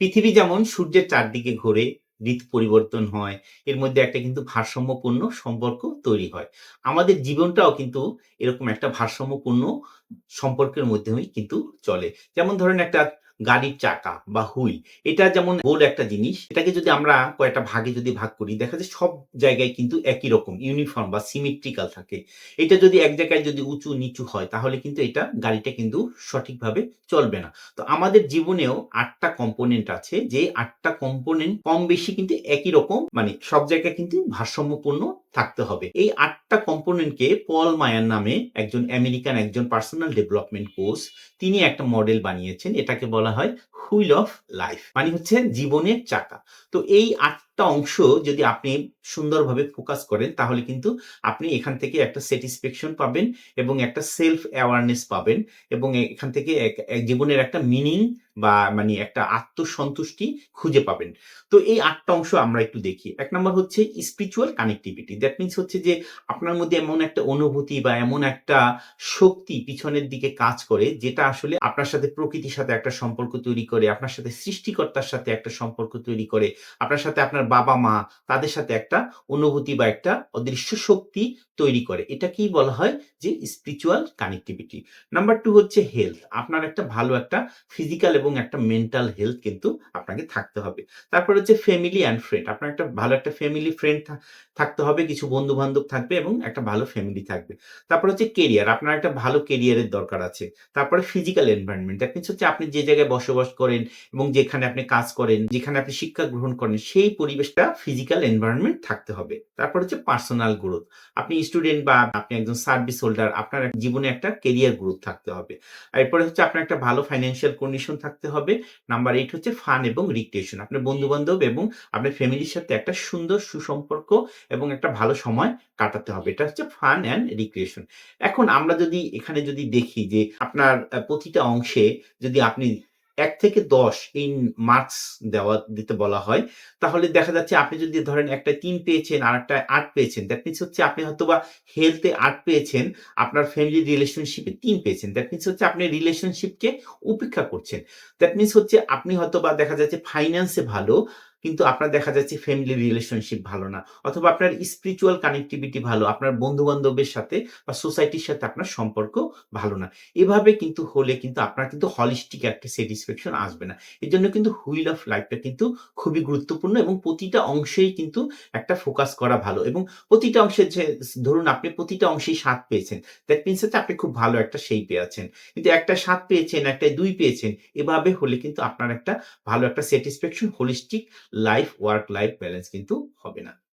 পৃথিবী যেমন সূর্যের চারদিকে ঘোরে, ঋতু পরিবর্তন হয়, এর মধ্যে একটা কিন্তু ভারসাম্যপূর্ণ সম্পর্ক তৈরি হয়। আমাদের জীবনটাও কিন্তু এরকম একটা ভারসাম্যপূর্ণ সম্পর্কের মাধ্যমেই কিন্তু চলে। যেমন ধরেন একটা গাড়ির চাকা বা হুইল এটা যেমন গোল একটা জিনিস, এটাকে যদি আমরা কয়েকটা ভাগে যদি ভাগ করি, দেখা যায় সব জায়গায় কিন্তু একই রকম ইউনিফর্ম বা সিমেট্রিক্যাল থাকে। এটা যদি এক জায়গায় যদি উঁচু নিচু হয় তাহলে কিন্তু এটা গাড়িটা কিন্তু সঠিকভাবে চলবে না। তো আমাদের জীবনেও আটটা কম্পোনেন্ট আছে যে আটটা কম্পোনেন্ট কম বেশি কিন্তু একই রকম মানে সব জায়গায় কিন্তু ভারসাম্যপূর্ণ থাকতে হবে। এই ৮ টা কম্পোনেন্টকে পল মায়ার নামে একজন আমেরিকান একজন পার্সোনাল ডেভেলপমেন্ট কোর্স তিনি একটা মডেল বানিয়েছেন। এটাকে বলা হয় হুইল অফ লাইফ মানে হচ্ছে জীবনের চাকা। তো এই ৮ টা অংশ যদি আপনি সুন্দরভাবে ফোকাস করেন তাহলে কিন্তু আপনি এখান থেকে একটা স্যাটিসফ্যাকশন পাবেন এবং একটা সেলফ অ্যাওয়ারনেস পাবেন এবং এখান থেকে এক এক জীবনের একটা মিনিং বা মানে একটা আত্মসন্তুষ্টি খুঁজে পাবেন। তো এই ৮ টা অংশ আমরা একটু দেখি। ১ নাম্বার হচ্ছে স্পিরিচুয়াল কানেক্টিভিটি। দ্যাট মিনস হচ্ছে যে আপনার মধ্যে এমন একটা অনুভূতি বা এমন একটা শক্তি পিছনের দিকে কাজ করে যেটা আসলে আপনার সাথে প্রকৃতির সাথে একটা সম্পর্ক তৈরি করে, আপনার সাথে সৃষ্টিকর্তার সাথে একটা সম্পর্ক তৈরি করে, আপনার সাথে আপনার বাবা-মা তাদের সাথে একটা অনুভূতি বা একটা অদৃশ্য শক্তি তৈরি করে। এটাকেই বলা হয় যে স্পিরিচুয়াল কানেক্টিভিটি। নাম্বার টু হচ্ছে হেলথ। আপনার একটা ভালো একটা ফিজিক্যাল এবং একটা মেন্টাল হেলথ কিন্তু আপনাকে থাকতে হবে। তারপর হচ্ছে ফ্যামিলি অ্যান্ড ফ্রেন্ড। আপনার একটা ভালো একটা ফ্যামিলি ফ্রেন্ড থাকতে হবে, কিছু বন্ধু-বান্ধব থাকবে এবং একটা ভালো ফ্যামিলি থাকবে। তারপর হচ্ছে কেরিয়ার। আপনার একটা ভালো কেরিয়ারের দরকার আছে। তারপরে ফিজিক্যাল এনভায়রনমেন্ট। দ্যাট মিনস হচ্ছে আপনি যে জায়গায় বসবাস করেন এবং যেখানে আপনি কাজ করেন, যেখানে আপনি শিক্ষা গ্রহণ করেন সেই পরিবেশটা ফিজিক্যাল এনভায়রনমেন্ট থাকতে হবে। তারপর হচ্ছে পার্সোনাল গ্রোথ। আপনি স্টুডেন্ট বা আপনি একজন সার্ভিস হোল্ডার আপনার জীবনে একটা কেরিয়ার গ্রোথ থাকতে হবে। এরপরে হচ্ছে আপনার একটা ভালো ফাইন্যান্সিয়াল কন্ডিশন থাকতে হবে। নাম্বার এইট হচ্ছে ফান এবং রিক্রিয়েশন। আপনার বন্ধু-বান্ধব এবং আপনার ফ্যামিলির সাথে একটা সুন্দর সুসম্পর্ক এবং একটা ভালো সময় কাটাতে হবে। এটা হচ্ছে ফান অ্যান্ড রিক্রিয়েশন। এখন আমরা যদি এখানে যদি দেখি যে আপনার প্রতিটা অংশে যদি আপনি ১ থেকে ১০ এই মার্কস দেওয়া দিতে বলা হয়, তাহলে দেখা যাচ্ছে আপনি যদি ধরেন একটা তিন পেয়েছেন, আর একটা আট পেয়েছেন। দ্যাট মিনস হচ্ছে আপনি হয়তো বা হেলথে আট পেয়েছেন, আপনার ফ্যামিলি রিলেশনশিপে তিন ৩ পেয়েছেন। দ্যাট মিনস হচ্ছে আপনি রিলেশনশিপকে উপেক্ষা করছেন। দ্যাট মিনস হচ্ছে আপনি হয়তো বা দেখা যাচ্ছে ফাইন্যান্সে ভালো, কিন্তু আপনার দেখা যাচ্ছে ফ্যামিলি রিলেশনশিপ ভালো না। অথবা আপনার স্পিরিচুয়াল কানেক্টিভিটি ভালো। আপনার বন্ধু-বান্ধবের সাথে বা সোসাইটির সাথে আপনার সম্পর্ক ভালো না। এভাবে কিন্তু হলে কিন্তু আপনার কিন্তু হলিস্টিক একটা স্যাটিসফ্যাকশন আসবে না। এর জন্য কিন্তু হুইল অফ লাইফটা কিন্তু খুবই গুরুত্বপূর্ণ এবং প্রতিটা অংশেই কিন্তু একটা ফোকাস করা ভালো এবং প্রতিটা অংশে যে ধরুন আপনি প্রতিটা অংশেই স্বাদ পেয়েছেন। দ্যাট মিনস হচ্ছে আপনি খুব ভালো একটা সেই এ আছেন। কিন্তু একটা স্বাদ পেয়েছেন, একটা দুই পেয়েছেন। এভাবে হলে কিন্তু আপনার একটা ভালো একটা satisfaction holistic life work life balance কিন্তু হবে না।